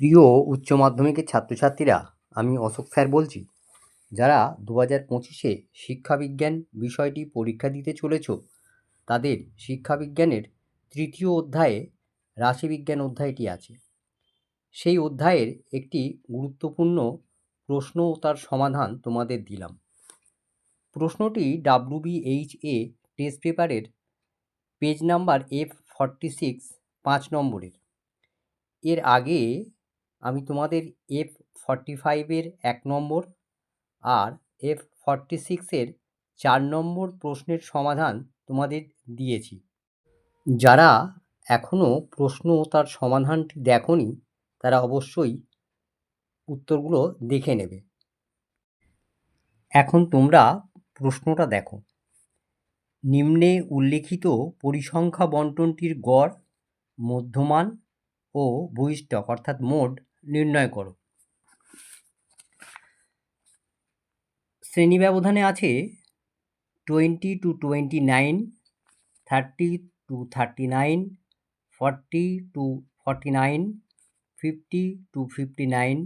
প্রিয় উচ্চ মাধ্যমিকের ছাত্রছাত্রীরা, আমি অশোক স্যার বলছি, যারা দু হাজার পঁচিশে শিক্ষাবিজ্ঞান বিষয়টি পরীক্ষা দিতে চলেছ, তাদের শিক্ষাবিজ্ঞানের তৃতীয় অধ্যায়ে রাশিবিজ্ঞান অধ্যায়টি আছে। সেই অধ্যায়ের একটি গুরুত্বপূর্ণ প্রশ্ন ও তার সমাধান তোমাদের দিলাম। প্রশ্নটি ডাব্লুবিএইচ এ টেস্ট পেপারের page number F forty six পাঁচ নম্বরের। এর আগে আমি তোমাদের এফ ফর্টি ফাইভের এক নম্বর আর এফ ফর্টি সিক্সের চার নম্বর প্রশ্নের সমাধান তোমাদের দিয়েছি। যারা এখনও প্রশ্ন তার সমাধানটি দেখনি, তারা অবশ্যই উত্তরগুলো দেখে নেবে। এখন তোমরা প্রশ্নটা দেখো। নিম্নে উল্লিখিত পরিসংখ্যা বন্টনটির গড়, মধ্যমান ও বহিষ্ঠক অর্থাৎ মোড নির্ণয় করো। শ্রেণি ব্যবধানে আছে twenty two twenty nine thirty two thirty nine forty two forty nine fifty two fifty nine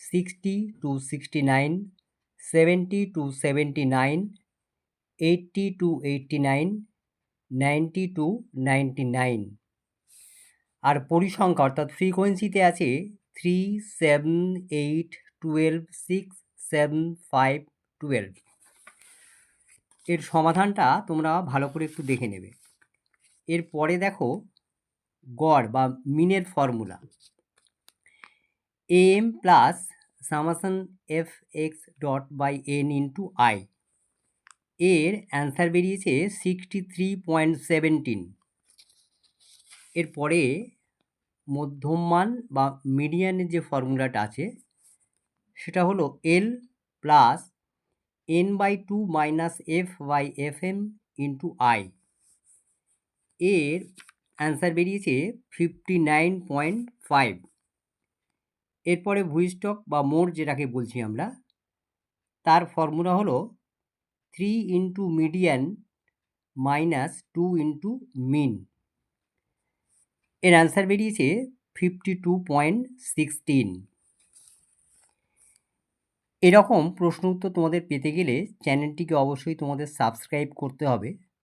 sixty two sixty nine seventy two seventy nine eighty two eighty nine ninety two ninety nine আর পরিসংখ্যা অর্থাৎ ফ্রিকোয়েন্সিতে আছে three seven eight twelve six seven five twelve এর সমাধানটা তোমরা ভালো করে একটু দেখে নেবে। এরপরে দেখো, গড় বা মিনের formula. M plus summation F X dot by N into I. এর অ্যান্সার বেরিয়েছে সিক্সটি থ্রি পয়েন্ট সেভেন্টিন। এরপরে মধ্যমান বা মিডিয়ানের যে ফর্মুলাটা আছে, সেটা হলো L plus N by two minus F by F M into I এর অ্যান্সার বেরিয়েছে ফিফটি নাইন পয়েন্ট ফাইভ এরপরে ভুইস্টক বা মোর যেটাকে বলছি আমরা, তার ফর্মুলা হলো three into median minus two into mean এর অ্যান্সার বেরিয়েছে ফিফটি টু পয়েন্ট সিক্সটিন এরকম প্রশ্ন উত্তর তোমাদের পেতে গেলে চ্যানেলটিকে অবশ্যই তোমাদের সাবস্ক্রাইব করতে হবে।